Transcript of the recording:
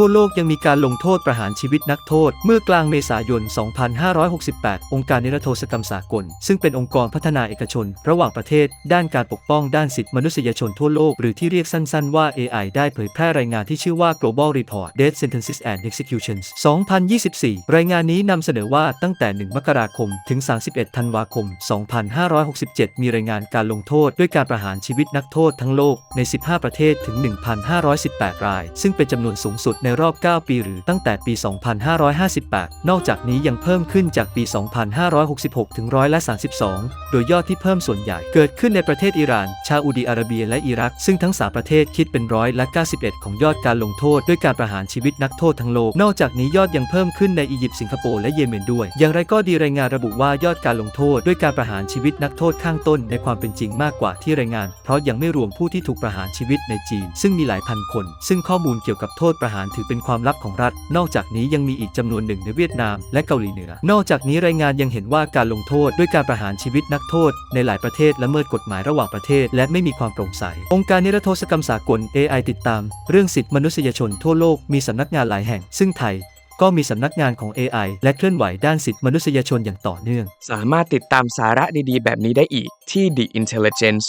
ทั่วโลกยังมีการลงโทษประหารชีวิตนักโทษ เมื่อกลางเมษายน 2568 องค์การนิรโทษกรรมสากล ซึ่งเป็นองค์กรพัฒนาเอกชน ระหว่างประเทศ ด้านการปกป้องด้านสิทธิมนุษยชนทั่วโลก หรือที่เรียกสั้นๆว่า AI ได้เผยแพร่รายงานที่ชื่อว่า Global Report Death Sentences and Executions 2024 รายงานนี้นำเสนอว่าตั้งแต่ 1 มกราคม ถึง 31 ธันวาคม 2567 มีรายงานการลงโทษ ด้วยการประหารชีวิตนักโทษทั้งโลกใน 15 ประเทศถึง 1,518 ราย ซึ่งเป็นจำนวนสูงสุดในในรอบ 9 ปีหรือตั้งแต่ปี 2558 นอกจากนี้ยังเพิ่มขึ้นจากปี 2566 ถึงร้อยละ32 โดยยอดที่เพิ่มส่วนใหญ่เกิดขึ้นในประเทศอิหร่าน ชาอุดิอาระเบีย และอิรัก ซึ่งทั้ง 3 ประเทศคิดเป็นร้อยละ 91 ของยอดการลงโทษด้วยการประหารชีวิตนักโทษทั้งโลก นอกจากนี้ยอดยังเพิ่มขึ้นในอียิปต์สิงคโปร์และเยเมนด้วย อย่างไรก็ดีรายงานระบุว่ายอดการลงโทษด้วยการประหารชีวิตนักโทษข้างต้นในความเป็นจริงมากกว่าที่รายงาน เพราะยังไม่รวมผู้ที่ถูกประหารชีวิตในจีน ซึ่งมีหลายพันคน ซึ่งข้อมูลเกี่ยวกับโทษประหารถือเป็นความลับของรัฐ นอกจากนี้ยังมีอีกจำนวนหนึ่งในเวียดนามและเกาหลีเหนือ นอกจากนี้รายงานยังเห็นว่าการลงโทษด้วยการประหารชีวิตนักโทษ ในหลายประเทศละเมิดกฎหมายระหว่างประเทศ และไม่มีความโปร่งใส องค์การนิรโทษกรรมสากล AI ติดตาม เรื่องสิทธิมนุษยชนทั่วโลกมีสำนักงานหลายแห่ง ซึ่งไทยก็มีสำนักงานของ AI และเคลื่อนไหวด้านสิทธิมนุษยชนอย่างต่อเนื่อง สามารถติดตามสาระดีๆ แบบนี้ได้อีกที่ The Intelligence